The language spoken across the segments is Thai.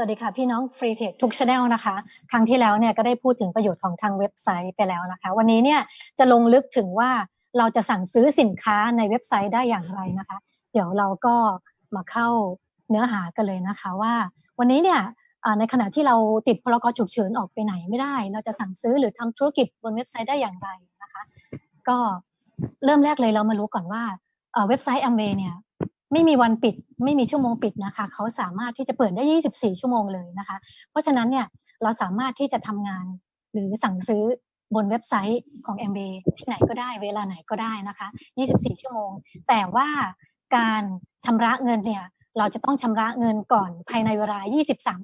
สวัสดีค่ะพี่น้องฟรีเทคทุกช anel นะคะ ครั้งที่แล้วเนี่ยก็ได้พูดถึงประโยชน์ของทางเว็บไซต์ไปแล้วนะคะ วันนี้เนี่ยจะลงลึกถึงว่าเราจะสั่งซื้อสินค้าในเว็บไซต์ได้อย่างไรนะคะ เดี๋ยวเราก็มาเข้าเนื้อหากันเลยนะคะว่า วันนี้เนี่ยในขณะที่เราติดพรกฉุกเฉินออกไปไหนไม่ได้ เราจะสั่งซื้อหรือทำธุรกิจบนเว็บไซต์ได้อย่างไรนะคะ ก็เริ่มแรกเลยเรามารู้ก่อนว่าเว็บไซต์ Amway เนี่ย ไม่มีวันปิด ไม่มีชั่วโมงปิดนะคะเขาสามารถที่จะเปิดได้ 24 ชั่วโมงเลยนะคะ เพราะฉะนั้นเนี่ยเราสามารถที่จะทำงานหรือสั่งซื้อบนเว็บไซต์ของ m b ที่ไหนก็ได้เวลาไหนก็ได้นะคะ 24 ชั่วโมง แต่ว่าการชำระเงินเนี่ยเราจะต้องชำระเงินก่อนภายในเวลา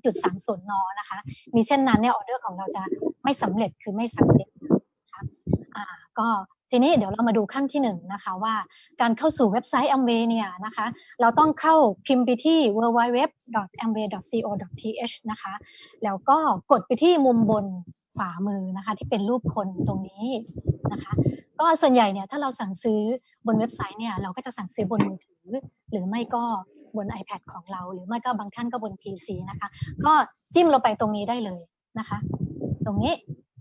23.30 น นะคะ มีเช่นนั้นเนี่ยออเดอร์ของเราจะไม่สำเร็จคือไม่สักเซสนะคะอ่าก็ ทีนี้เดี๋ยวเรามาดูขั้นที่หนึ่งนะคะว่าการเข้าสู่เว็บไซต์ Amway เนี่ยนะคะเราต้องเข้าพิมพ์ไปที่ www.amway.co.th นะคะแล้วก็กดไปที่มุมบนขวามือนะคะที่เป็นรูปคนตรงนี้นะคะก็ส่วนใหญ่เนี่ยถ้าเราสั่งซื้อบนเว็บไซต์เนี่ยเราก็จะสั่งซื้อบนมือถือ หรือไม่ก็บน iPad ของเรา หรือไม่ก็บางท่านก็บน PC นะคะก็จิ้มเราไปตรงนี้ได้เลยนะคะ ตรงนี้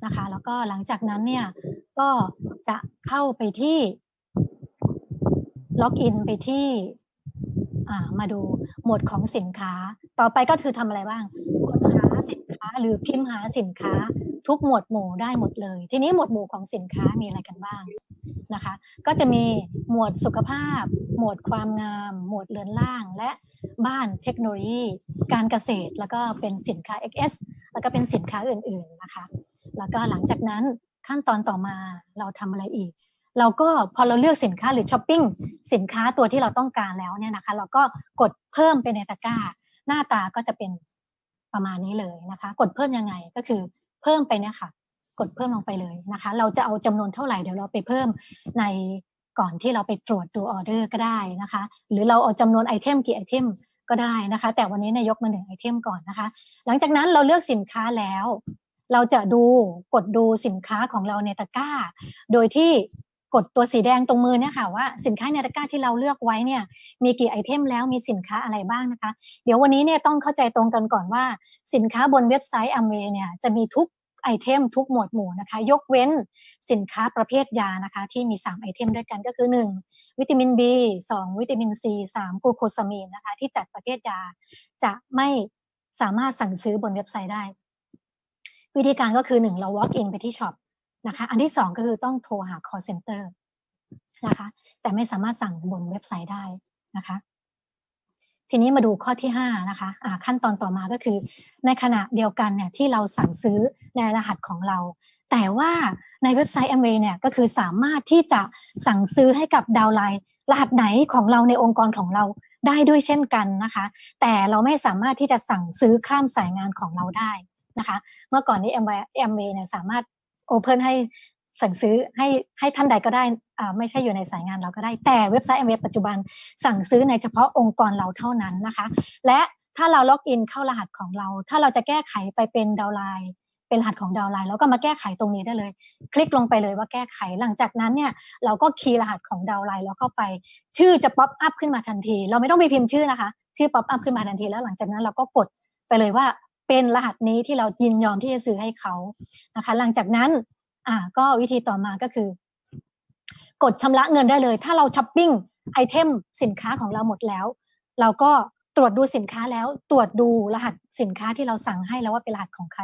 นะคะแล้วก็หลังจากนั้นเนี่ยก็ จะเข้าไปที่ล็อกอินไปที่มาดูหมวดของสินค้า ต่อไปก็คือทำอะไรบ้าง กดหาสินค้าหรือพิมพ์หาสินค้า ทุกหมวดหมู่ได้หมดเลย ทีนี้หมวดหมู่ของสินค้ามีอะไรกันบ้างนะคะ ก็จะมีหมวดสุขภาพ หมวดความงาม หมวดเรือนร่าง และบ้านเทคโนโลยี การเกษตร แล้วก็เป็นสินค้า XS แล้วก็เป็นสินค้าอื่นๆนะคะ แล้วก็หลังจากนั้น ขั้นตอนต่อมาเราทำอะไรอีก เราก็พอเราเลือกสินค้าหรือช้อปปิ้งสินค้าตัวที่เราต้องการแล้วเนี่ยนะคะ เราก็กดเพิ่มไปในตะกร้า หน้าตาก็จะเป็นประมาณนี้เลยนะคะ กดเพิ่มยังไงก็คือเพิ่มไปเนี่ยค่ะ กดเพิ่มลงไปเลยนะคะ เราจะเอาจำนวนเท่าไหร่เดี๋ยวเราไปเพิ่มในก่อนที่เราไปตรวจดูออเดอร์ก็ได้นะคะ หรือเราเอาจำนวนไอเทมกี่ไอเทมก็ได้นะคะ แต่วันนี้นายกมาหนึ่งไอเทมก่อนนะคะ หลังจากนั้นเราเลือกสินค้าแล้ว เราจะดูกดดูสินค้าของเราในตะกร้า โดยที่กดตัวสีแดงตรงมือเนี่ยค่ะว่าสินค้าในตะกร้าที่เราเลือกไว้เนี่ยมีกี่ไอเทมแล้วมีสินค้าอะไรบ้างนะคะ เดี๋ยววันนี้เนี่ยต้องเข้าใจตรงกันก่อนว่า สินค้าบนเว็บไซต์ Amway เนี่ยจะมีทุกไอเทมทุกหมวดหมู่นะคะ ยกเว้นสินค้าประเภทยานะคะ ที่มี 3 ไอเทมด้วยกันก็คือ 1 วิตามิน B 2 วิตามิน C 3กลูโคซามีนนะคะ ที่จัดประเภทยา จะไม่สามารถสั่งซื้อบนเว็บไซต์ได้ วิธีการก็คือ1เรา walk in ไปที่ช็อปนะคะอันที่2ก็คือต้องโทรหา call center นะคะแต่ไม่สามารถสั่งบนเว็บไซต์ได้นะคะทีนี้มาดูข้อที่5นะคะะขั้นตอนต่อมาก็คือ ในขณะเดียวกันเนี่ยที่เราสั่งซื้อในรหัสของเรา แต่ว่าในเว็บไซต์ m อ a เนี่ยก็คือสามารถที่จะสั่งซื้อให้กับดาวไลน์รหัสไหนของเราในองค์กรของเราได้ด้วยเช่นกันนะคะ แต่เราไม่สามารถที่จะสั่งซื้อข้ามสายงานของเราได้ นะคะ เมื่อก่อนนี้ Amway Amway เนี่ยสามารถ Open ให้สั่งซื้อให้ให้ท่านใดก็ได้ไม่ใช่อยู่ในสายงานเราก็ได้ แต่เว็บไซต์ Amway ปัจจุบันสั่งซื้อในเฉพาะองค์กรเราเท่านั้นนะคะ และถ้าเราล็อกอินเข้ารหัสของเรา ถ้าเราจะแก้ไขไปเป็นดาวไลน์เป็นรหัสของดาวไลน์แล้วก็มาแก้ไขตรงนี้ได้เลย คลิกลงไปเลยว่าแก้ไขหลังจากนั้นเนี่ยเราก็คีย์รหัสของดาวไลน์แล้วเข้าไป ชื่อจะป๊อปอัพขึ้นมาทันที เราไม่ต้องไปพิมพ์ชื่อนะคะ ชื่อป๊อปอัพขึ้นมาทันทีแล้วหลังจากนั้นเราก็กดไปเลยว่า เป็นรหัสนี้ที่เรายินยอมที่จะซื้อให้เขานะคะ หลังจากนั้นอ่าก็วิธีต่อมาก็คือ กดชำระเงินได้เลย ถ้าเราช้อปปิ้งไอเทมสินค้าของเราหมดแล้ว เราก็ตรวจดูสินค้าแล้วตรวจดูรหัสสินค้าที่เราสั่งให้แล้วว่าเป็นรหัสของใคร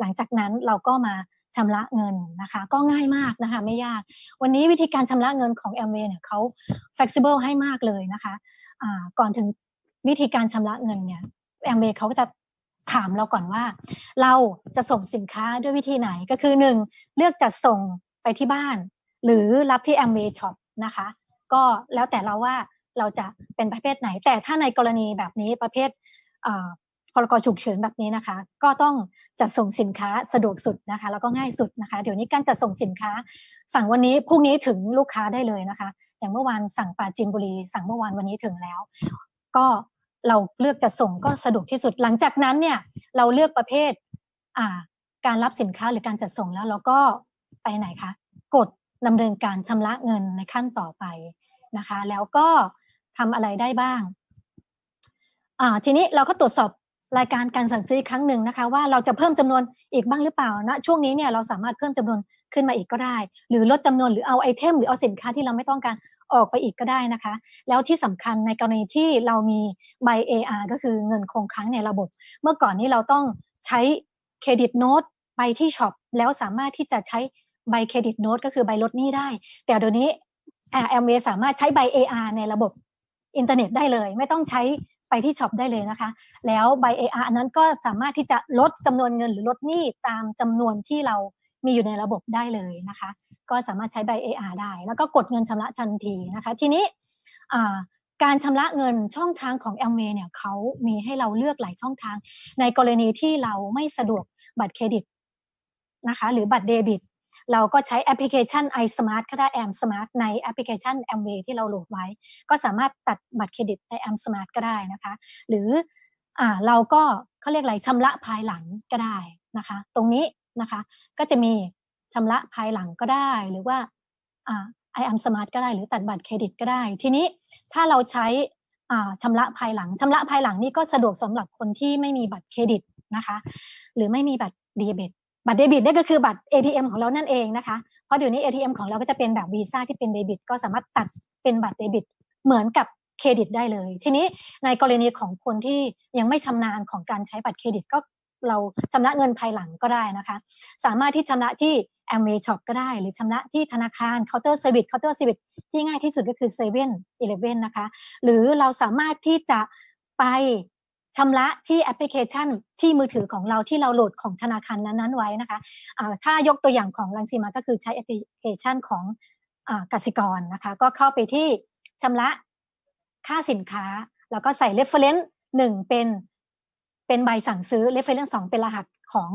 หลังจากนั้นเราก็มาชำระเงินนะคะ ก็ง่ายมากนะคะ ไม่ยาก วันนี้วิธีการชำระเงินของ a m w a y เนี่ยเขา flexible ให้มากเลยนะคะะก่อนถึงวิธีการชำระเงินเนี่ย a m w a y เขาก็จะ ถามเราก่อนว่า เราจะส่งสินค้าด้วยวิธีไหนก็คือ 1. เลือกจัดส่งไปที่บ้าน หรือรับที่ Amway Shop นะคะ ก็แล้วแต่เราว่าเราจะเป็นประเภทไหน แต่ถ้าในกรณีแบบนี้ประเภทพรกฉุกเฉินแบบนี้นะคะ ก็ต้องจัดส่งสินค้าสะดวกสุดนะคะ แล้วก็ง่ายสุดนะคะ เดี๋ยวนี้การจัดส่งสินค้า สั่งวันนี้พรุ่งนี้ถึงลูกค้าได้เลยนะคะ อย่างเมื่อวานสั่งปาจินบุรี สั่งเมื่อวานวันนี้ถึงแล้ว ก็ เราเลือกจะส่งก็สะดวกที่สุด หลังจากนั้นเนี่ยเราเลือกประเภทการรับสินค้าหรือการจัดส่งแล้วเราก็ไปไหนคะ กดดำเนินการชำระเงินในขั้นต่อไปนะคะ แล้วก็ทำอะไรได้บ้างทีนี้เราก็ตรวจสอบรายการการสั่งซื้อครั้งหนึ่งนะคะ ว่าเราจะเพิ่มจำนวนอีกบ้างหรือเปล่าณช่วงนี้เนี่ยเราสามารถเพิ่มจำนวนขึ้นมาอีกก็ได้ หรือลดจำนวนหรือเอาไอเทมหรือเอาสินค้าที่เราไม่ต้องการ ออกไปอีกก็ได้นะคะ แล้วที่สำคัญในกรณีที่เรามีใบ AR ก็คือเงินคงค้างในระบบ เมื่อก่อนนี้เราต้องใช้เครดิตโน้ตไปที่ช็อปแล้วสามารถที่จะใช้ใบเครดิตโน้ตก็คือใบลดหนี้ได้ แต่เดี๋ยวนี้แอมเวสามารถใช้ใบ AR ในระบบอินเทอร์เน็ตได้เลย ไม่ต้องใช้ไปที่ช็อปได้เลยนะคะ แล้วใบ AR อันนั้นก็สามารถที่จะลดจำนวนเงินหรือลดหนี้ตามจำนวนที่เรา มีอยู่ในระบบได้เลยนะคะ ก็สามารถใช้ใบ AR ได้ แล้วก็กดเงินชำระทันทีนะคะ ทีนี้การชำระเงินช่องทางของ a m w a y เนี่ยเขามีให้เราเลือกหลายช่องทาง ในกรณีที่เราไม่สะดวกบัตรเครดิตนะคะ หรือบัตรเดบิต เราก็ใช้แอปพลิเคชัน iSmart ก็ได้ Am Smart ในแอปพลิเคชัน Amway ที่เราโหลดไว้ ก็สามารถตัดบัตรเครดิตใน Am Smart ก็ได้นะคะ หรืออเราก็เขาเรียกอะไรชำระภายหลังก็ได้นะคะ ตรงนี้ นะคะ ก็จะมีชำระภายหลังก็ได้ หรือว่าไอ่า I am smart ก็ได้ หรือตัดบัตรเครดิตก็ได้ ทีนี้ถ้าเราใช้ชำระภายหลังชำระภายหลังนี่ก็สะดวกสำหรับคนที่ไม่มีบัตรเครดิตนะคะ หรือไม่มีบัตรเดบิตบัตรเดบิตนี่ก็คือบัตร ATM ของเรานั่นเองนะคะ เพราะเดี๋ยวนี้ ATM ของเราก็จะเป็นแบบวีซ่าที่เป็นเดบิต ก็สามารถตัดเป็นบัตรเดบิต เหมือนกับเครดิตได้เลย ทีนี้ในกรณีของคนที่ยังไม่ชำนาญของการใช้บัตรเครดิต ก็ เราชำระเงินภายหลังก็ได้นะคะ สามารถที่ชำระที่ Amway Shop ก็ได้ หรือชำระที่ธนาคารเคาน์เตอร์เซอร์วิสเคาน์เตอร์เซอร์วิสที่ง่ายที่สุดก็คือ7 e เ e ่ e อนะคะ หรือเราสามารถที่จะไปชำระที่แอปพลิเคชันที่มือถือของเราที่เราโหลดของธนาคารนั้นๆไว้นะคะะถ้ายกตัวอย่างของลังซีมาก็คือใช้แอปพลิเคชันของอกสิกรนะคะ ก็เข้าไปที่ชำระค่าสินค้า แล้วก็ใส่ reference หนึ่งเป็น เป็นใบสั่งซื้อ reference สองเป็นรหัสของ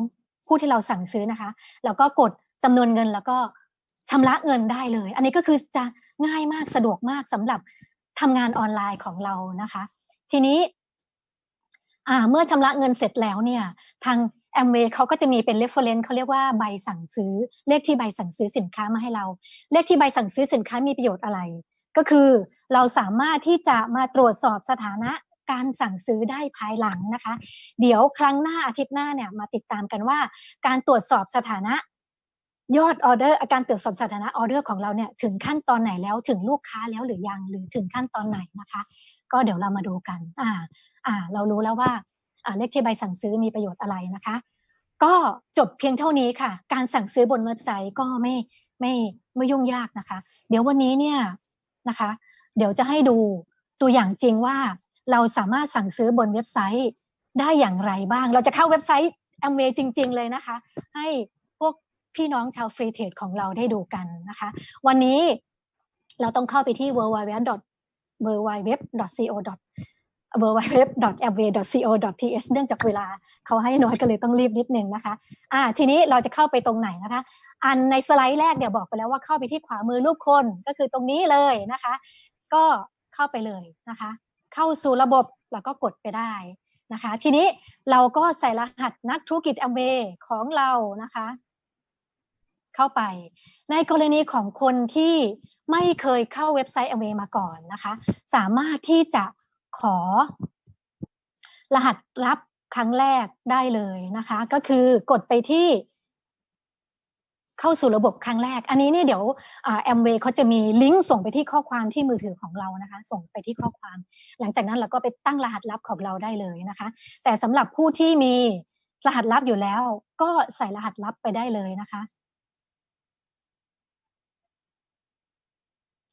ผู้ที่เราสั่งซื้อนะคะ แล้วก็กดจำนวนเงินแล้วก็ชำระเงินได้เลย อันนี้ก็คือจะง่ายมากสะดวกมากสำหรับทำงานออนไลน์ของเรานะคะ ทีนี้เมื่อชำระเงินเสร็จแล้วเนี่ยทางแอมเวย์เขาก็จะมีเป็น reference เขาเรียกว่าใบสั่งซื้อ เลขที่ใบสั่งซื้อสินค้ามาให้เรา เลขที่ใบสั่งซื้อสินค้ามีประโยชน์อะไร ก็คือเราสามารถที่จะมาตรวจสอบสถานะ การสั่งซื้อได้ภายหลังนะคะ เดี๋ยวครั้งหน้าอาทิตย์หน้าเนี่ยมาติดตามกันว่า การตรวจสอบสถานะยอดออเดอร์อาการตรวจสอบสถานะออเดอร์ของเราเนี่ยถึงขั้นตอนไหนแล้วถึงลูกค้าแล้วหรือยังหรือถึงขั้นตอนไหนนะคะ ก็เดี๋ยวเรามาดูกันอ่าอ่าเรารู้แล้วว่าอ่าเลขที่ใบสั่งซื้อมีประโยชน์อะไรนะคะ ก็จบเพียงเท่านี้ค่ะ การสั่งซื้อบนเว็บไซต์ก็ไม่ไม่ไม่ยุ่งยากนะคะ เดี๋ยววันนี้เนี่ยนะคะ เดี๋ยวจะให้ดูตัวอย่างจริงว่า เราสามารถสั่งซื้อบนเว็บไซต์ได้อย่างไรบ้าง เราจะเข้าเว็บไซต์ Amway จริง ๆ เลยนะคะ ให้พวกพี่น้องชาวฟรีเทรดของเราได้ดูกันนะคะ วันนี้เราต้องเข้าไปที่ w w w w w w c o w w w a m w a c o t h เนื่องจากเวลาเขาให้น้อยก็เลยต้องรีบนิดนึงนะคะอ่าทีนี้เราจะเข้าไปตรงไหนนะคะ อันในสไลด์แรกเดี๋ยวบอกไปแล้วว่าเข้าไปที่ขวามือรูปคนก็คือตรงนี้เลยนะคะ ก็เข้าไปเลยนะคะ เข้าสู่ระบบแล้วก็กดไปได้นะคะ ทีนี้เราก็ใส่รหัสนักธุรกิจแอมเบของเรานะคะ เข้าไป ในกรณีของคนที่ไม่เคยเข้าเว็บไซต์แอมเบมาก่อนนะคะ สามารถที่จะขอ รหัสรับครั้งแรกได้เลยนะคะ ก็คือกดไปที่ เข้าสู่ระบบครั้งแรก อันนี้เนี่ยเดี๋ยวแอมเวย์เขาจะมีลิงก์ส่งไปที่ข้อความที่มือถือของเรานะคะ ส่งไปที่ข้อความ หลังจากนั้นเราก็ไปตั้งรหัสลับของเราได้เลยนะคะ แต่สำหรับผู้ที่มีรหัสลับอยู่แล้ว ก็ใส่รหัสลับไปได้เลยนะคะ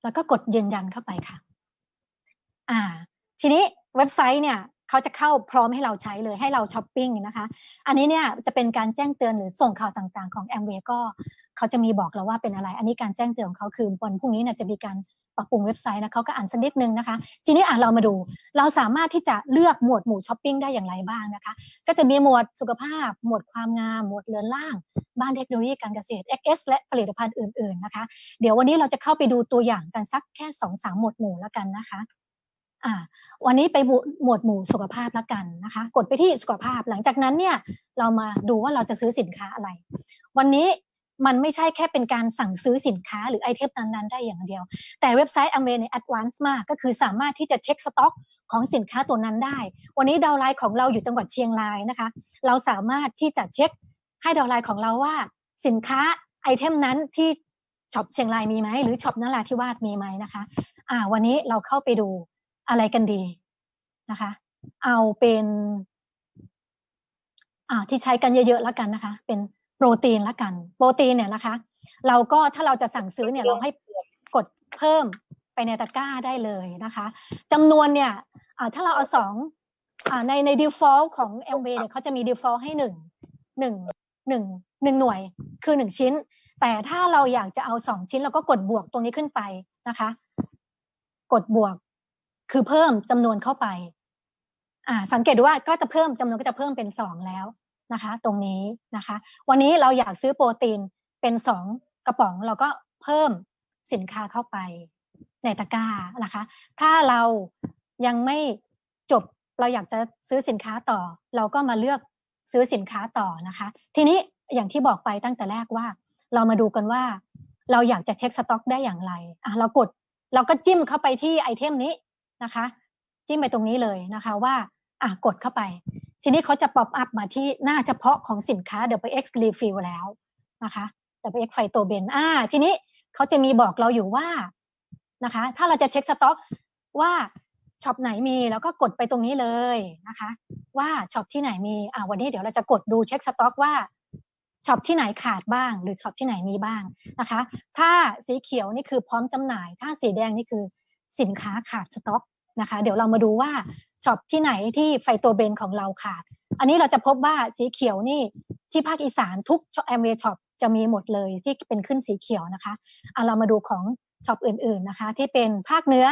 แล้วก็กดยืนยันเข้าไปค่ะ อ่า ทีนี้เว็บไซต์เนี่ยเขาจะเข้าพร้อมให้เราใช้เลยให้เราช้อปปิ้งนะคะ อันนี้เนี่ยจะเป็นการแจ้งเตือนหรือส่งข่าวต่างๆ ของ a m w a y ก็ เขาจะมีบอกเราว่าเป็นอะไร อันนี้การแจ้งเตือนของเขาคือวันพรุ่งนี้เนี่ยจะมีการปรับปรุงเว็บไซต์นะเขาก็อ่านสักนิดนึงนะคะ ทีนี้อะเรามาดู เราสามารถที่จะเลือกหมวดหมู่ช้อปปิ้งได้อย่างไรบ้างนะคะ ก็จะมีหมวดสุขภาพ หมวดความงาม หมวดเรือนร่าง บ้านเทคโนโลยีการเกษตร XS และผลิตภัณฑ์อื่น ๆนะคะ เดี๋ยววันนี้เราจะเข้าไปดูตัวอย่างกันสักแค่2อสาหมวดหมู่แล้วกันนะคะอ่าวันนี้ไปหมวดหมู่สุขภาพแล้วกันนะคะ กดไปที่สุขภาพหลังจากนั้นเนี่ยเรามาดูว่าเราจะซื้อสินค้าอะไร วันนี้ มันไม่ใช่แค่เป็นการสั่งซื้อสินค้าหรือไอเทมนั้นๆได้อย่างเดียว แต่เว็บไซต์ Amway ใน Advance มากก็คือสามารถที่จะเช็คสต็อกของสินค้าตัวนั้นได้ วันนี้ดาวไลน์ของเราอยู่จังหวัดเชียงรายนะคะ เราสามารถที่จะเช็คให้ดาวไลน์ของเราว่า สินค้าไอเทมนั้นที่ช็อปเชียงรายมีไหมหรือช็อปนราธิวาสมีไหมนะคะ อ่า วันนี้เราเข้าไปดูอะไรกันดีนะคะ เอาเป็น อ่าที่ใช้กันเยอะๆแล้วกันนะคะ เป็น โปรตีนละกัน โปรตีนเนี่ยนะคะ เราก็ถ้าเราจะสั่งซื้อเนี่ยเราให้กดเพิ่มไปในตะกร้าได้เลยนะคะจำนวนเนี่ยอ่าถ้าเราเอาสองอ่าในใน default ของ m w เนี่ยเขาจะมี default ให้หนึ่งหนึ่งหนึ่งหนึ่งหน่วยคือหนึ่งชิ้น แต่ถ้าเราอยากจะเอาสองชิ้นเราก็กดบวกตรงนี้ขึ้นไปนะคะ กดบวกคือเพิ่มจำนวนเข้าไป อ่า สังเกตดูว่าก็จะเพิ่มจำนวนก็จะเพิ่มเป็นสองแล้ว นะคะ ตรงนี้นะคะ วันนี้เราอยากซื้อโปรตีนเป็นสองกระป๋องเราก็เพิ่มสินค้าเข้าไปในตะกร้านะคะ ถ้าเรายังไม่จบเราอยากจะซื้อสินค้าต่อ เราก็มาเลือกซื้อสินค้าต่อนะคะ ทีนี้อย่างที่บอกไปตั้งแต่แรกว่า เรามาดูกันว่า เราอยากจะเช็คสต็อก ได้อย่างไรอะเรากดเราก็จิ้มเข้าไปที่ไอเทมนี้นะคะ จิ้มไปตรงนี้เลยนะคะว่าอะกดเข้าไป ทีนี้เขาจะป๊อปอัพมาที่หน้าเฉพาะของสินค้า WX Refill แล้วนะคะ WX ไฟโตเบนอ่าทีนี้เขาจะมีบอกเราอยู่ว่านะคะ ถ้าเราจะเช็คสต็อกว่าช็อปไหนมีแล้วก็กดไปตรงนี้เลยนะคะ ว่าช็อปที่ไหนมีอ่าวันนี้เดี๋ยวเราจะกดดูเช็คสต็อกว่าช็อปที่ไหนขาดบ้าง หรือช็อปที่ไหนมีบ้างนะคะ ถ้าสีเขียวนี่คือพร้อมจำหน่าย ถ้าสีแดงนี่คือสินค้าขาดสต็อกนะคะ เดี๋ยวเรามาดูว่า ช็อปที่ไหนที่ไฟโตเบนของเราขาด อันนี้เราจะพบว่าสีเขียวนี่ที่ภาคอีสานทุกแอมเวช็อปจะมีหมดเลยที่เป็นขึ้นสีเขียวนะคะเอาเรามาดูของช็อปอื่นๆนะคะ ที่เป็นภาคเหนือ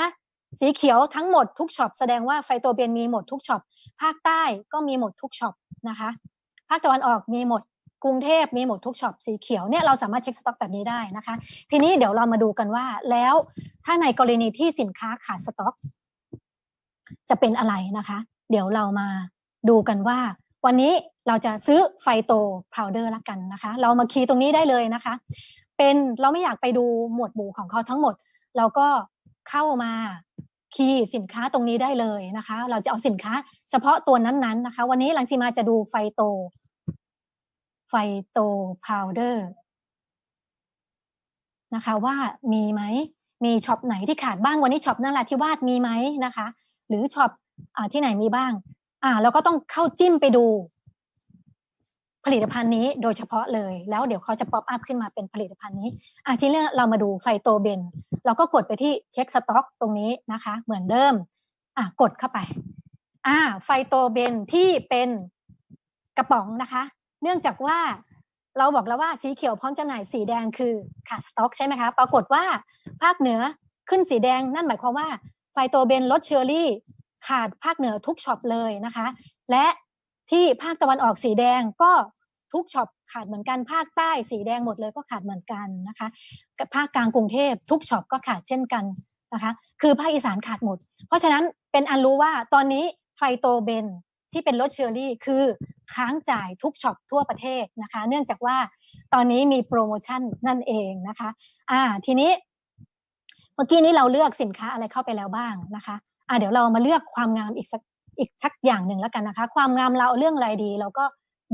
สีเขียวทั้งหมดทุกช็อปแสดงว่าไฟโตเบนมีหมดทุกช็อปภาคใต้ก็มีหมดทุกช็อปนะคะ ภาคตะวันออกมีหมดกรุงเทพมีหมดทุกช็อปสีเขียวเนี่ยเราสามารถเช็คสต็อกแบบนี้ได้นะคะ ทีนี้เดี๋ยวเรามาดูกันว่าแล้วถ้าในกรณีที่สินค้าขาดสต็อก จะเป็นอะไรนะคะ เดี๋ยวเรามาดูกันว่า วันนี้เราจะซื้อไฟโตพาวเดอร์ละกันนะคะ เรามาคีย์ตรงนี้ได้เลยนะคะ เป็นเราไม่อยากไปดูหมวดหมู่ของเขาทั้งหมด เราก็เข้ามาคีย์สินค้าตรงนี้ได้เลยนะคะ เราจะเอาสินค้าเฉพาะตัวนั้นๆนะคะ วันนี้หลังสีมาจะดูไฟโต ไฟโตพาวเดอร์นะคะว่ามีไหมมีช็อปไหนที่ขาดบ้างวันนี้ช็อปนั่นแหละที่วาดมีไหมนะคะ หรือช็อปที่ไหนมีบ้าง อ่าเราก็ต้องเข้าจิ้มไปดู ผลิตภัณฑ์นี้โดยเฉพาะเลย แล้วเดี๋ยวเขาจะป๊อปอัพขึ้นมาเป็นผลิตภัณฑ์นี้อะทีนี้เรามาดูไฟโตเบนเราก็กดไปที่เช็คสต็อกตรงนี้นะคะ เหมือนเดิมอะกดเข้าไป อ่า ไฟโตเบนที่เป็นกระป๋องนะคะ เนื่องจากว่าเราบอกแล้วว่าสีเขียวพร้อมจำหน่ายสีแดงคือขาดสต็อกใช่ไหมคะ ปรากฏว่าภาคเหนือขึ้นสีแดงนั่นหมายความว่า ไฟโตเบนลดเชอรี่ ขาดภาคเหนือทุกช็อปเลยนะคะ และที่ภาคตะวันออกสีแดงก็ทุกช็อปขาดเหมือนกันภาคใต้สีแดงหมดเลยก็ขาดเหมือนกันนะคะภาคกลางกรุงเทพทุกช็อปก็ขาดเช่นกันนะคะคือภาคอีสานขาดหมด เพราะฉะนั้นเป็นอันรู้ว่าตอนนี้ไฟโตเบนที่เป็นรถเชอรี่คือค้างจ่ายทุกช็อปทั่วประเทศนะคะ เนื่องจากว่าตอนนี้มีโปรโมชั่นนั่นเองนะคะอ่าทีนี้ เมื่อกี้นี้เราเลือกสินค้าอะไรเข้าไปแล้วบ้างนะคะอ่าเดี๋ยวเรามาเลือกความงามอีกสักอีกสักอย่างหนึ่งแล้วกันนะคะ ความงามเราเรื่องอะไรดี เราก็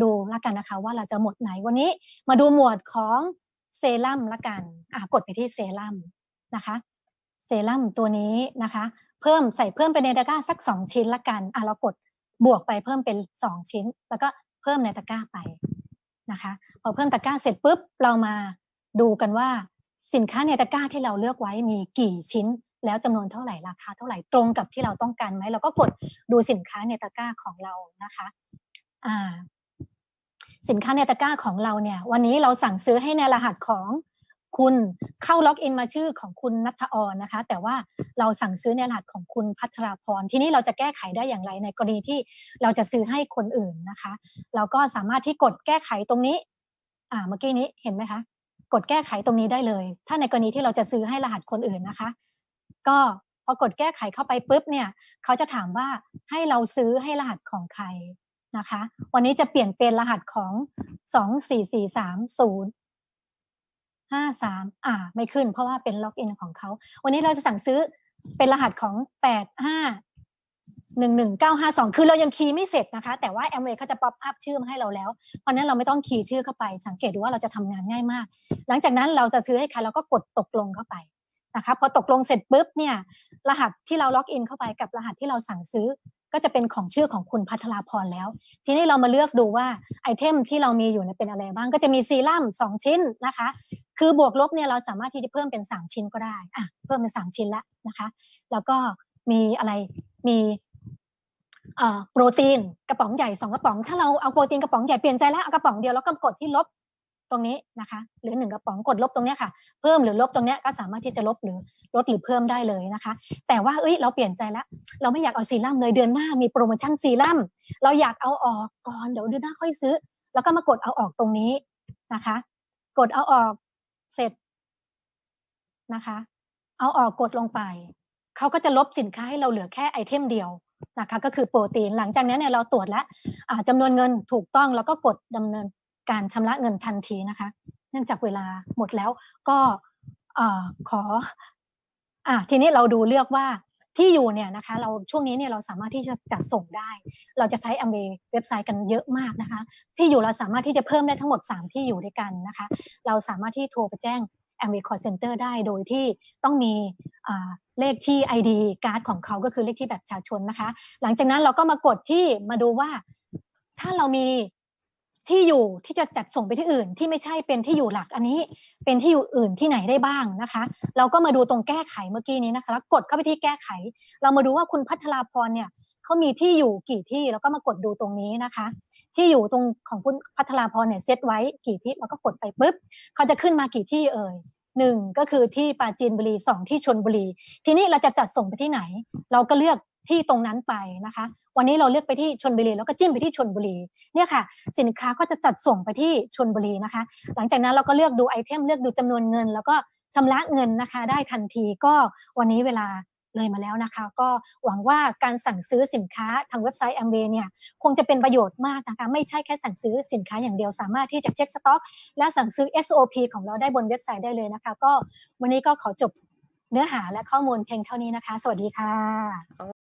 ดูแล้วกันนะคะ ว่าเราจะหมดไหนวันนี้มาดูหมวดของเซรั่มละกันอ่ากดไปที่เซรั่มนะคะเซรั่มตัวนี้นะคะ เพิ่มใส่เพิ่มไปในตะกร้าสักสองชิ้นละกันอะเรากดบวกไปเพิ่มเป็นสองชิ้น แล้วก็เพิ่มในตะกร้าไปนะคะ พอเพิ่มตะกร้าเสร็จปุ๊บเรามาดูกันว่า สินค้าในตะกร้าที่เราเลือกไว้มีกี่ชิ้น แล้วจำนวนเท่าไหร่ราคาเท่าไหร่ตรงกับที่เราต้องการไหมเราก็กดดูสินค้าในตะกร้าของเรานะคะอ่าสินค้าในตะกร้าของเราเนี่ย วันนี้เราสั่งซื้อให้ในรหัสของคุณเข้าล็อกอินมาชื่อของคุณนัทออนนะคะ แต่ว่าเราสั่งซื้อในรหัสของคุณพัทราพร ทีนี้เราจะแก้ไขได้อย่างไรในกรณีที่เราจะซื้อให้คนอื่นนะคะ เราก็สามารถที่กดแก้ไขตรงนี้ อ่าเมื่อกี้นี้เห็นไหมคะ กดแก้ไขตรงนี้ได้เลย ถ้าในกรณีที่เราจะซื้อให้รหัสคนอื่นนะคะ ก็พอกดแก้ไขเข้าไปปุ๊บเนี่ยเขาจะถามว่าให้เราซื้อให้รหัสของใครนะคะ วันนี้จะเปลี่ยนเป็นรหัสของ24430ห้าสามอ่า ไม่ขึ้นเพราะว่าเป็นล็อกอินของเขา วันนี้เราจะสั่งซื้อเป็นรหัสของแปดห้า หนึ่งหนึ่งเก้าห้าสองคือเรายังคีย์ไม่เสร็จนะคะ แต่ว่าแอมเวย์เขาจะป๊อปอัพชื่อมาให้เราแล้ว เพราะนั้นเราไม่ต้องคีย์ชื่อเข้าไป สังเกตดูว่าเราจะทำงานง่ายมาก หลังจากนั้นเราจะซื้อให้ใครเราก็กดตกลงเข้าไปนะคะพอตกลงเสร็จปุ๊บเนี่ยรหัสที่เราล็อกอินเข้าไปกับรหัสที่เราสั่งซื้อ ก็จะเป็นของชื่อของคุณพัทราพรแล้ว ทีนี้เรามาเลือกดูว่าไอเทมที่เรามีอยู่เป็นอะไรบ้าง ก็จะมีซีรั่มสองชิ้นนะคะ คือบวกลบเนี่ยเราสามารถที่จะเพิ่มเป็น 3 ชิ้นก็ได้อะเพิ่มเป็น 3 ชิ้นล้วนะคะ แล้วก็มีอะไรมี โปรตีนกระป๋องใหญ่สองกระป๋อง ถ้าเราเอาโปรตีนกระป๋องใหญ่เปลี่ยนใจแล้วเอากระป๋องเดียวแล้วก็กดที่ลบตรงนี้นะคะ หรือหนึ่งกระป๋องกดลบตรงนี้ค่ะ เพิ่มหรือลบตรงนี้ก็สามารถที่จะลบหรือลดหรือเพิ่มได้เลยนะคะ แต่ว่าเอ้ยเราเปลี่ยนใจแล้ว เราไม่อยากเอาซีรั่มเลยเดือนหน้ามีโปรโมชั่นซีรั่มเราอยากเอาออกก่อนเดี๋ยวเดือนหน้าค่อยซื้อ แล้วก็มากดเอาออกตรงนี้นะคะ กดเอาออกเสร็จนะคะ เอาออกกดลงไปเขาก็จะลบสินค้าให้เราเหลือแค่ไอเทมเดียว นะคะก็คือโปรตีนหลังจากนั้นเนี่ยเราตรวจแล้วอ่าจำนวนเงินถูกต้องแล้วก็กดดำเนินการชำระเงินทันทีนะคะ เนื่องจากเวลาหมดแล้วก็ขออทีนี้เราดูเลือกว่าที่อยู่เนี่ยนะคะเราช่วงนี้เนี่ยเราสามารถที่จะจัดส่งได้ เราจะใช้ a m w a y เว็บไซต์กันเยอะมากนะคะ ที่อยู่เราสามารถที่จะเพิ่มได้ทั้งหมด 3 ที่อยู่ด้วยกันนะคะ เราสามารถที่โทรไปแจ้ง a m w a y Call Center ได้โดยที่ต้องมีเลขที่ ID การ์ดของเขาก็คือเลขที่แบบประชาชนนะคะ หลังจากนั้นเราก็มากดที่มาดูว่าถ้าเรามีที่อยู่ที่จะจัดส่งไปที่อื่น ที่ไม่ใช่เป็นที่อยู่หลักอันนี้เป็นที่อยู่อื่นที่ไหนได้บ้างนะคะ เราก็มาดูตรงแก้ไขเมื่อกี้นี้นะคะแล้วกดเข้าไปที่แก้ไข เรามาดูว่าคุณพัทราพรเนี่ยเขามีที่อยู่กี่ที่แล้วก็มากดดูตรงนี้นะคะ ที่อยู่ตรงของคุณพัทราพรเนี่ยเซตไว้กี่ที่เราก็กดไปปุ๊บเขาจะขึ้นมากี่ที่เอ่ยหนึ่งก็คือที่ปราจีนบุรีสองที่ชนบุรี ทีนี้เราจะจัดส่งไปที่ไหน เราก็เลือกที่ตรงนั้นไปนะคะ วันนี้เราเลือกไปที่ชนบุรีแล้วก็จิ้มไปที่ชนบุรีเนี่ยค่ะ สินค้าก็จะจัดส่งไปที่ชนบุรีนะคะ หลังจากนั้นเราก็เลือกดูไอเทมเลือกดูจำนวนเงิน แล้วก็ชำระเงินนะคะ ได้ทันทีก็วันนี้เวลา เลยมาแล้วนะคะ ก็หวังว่าการสั่งซื้อสินค้าทางเว็บไซต์ a m w a y เนี่ยคงจะเป็นประโยชน์มากนะคะ ไม่ใช่แค่สั่งซื้อสินค้าอย่างเดียวสามารถที่จะเช็คสต็อก และสั่งซื้อ SOP ของเราได้บนเว็บไซต์ได้เลยนะคะ ก็วันนี้ก็ขอจบเนื้อหาและข้อมูลเพียงเท่านี้นะคะ สวัสดีค่ะ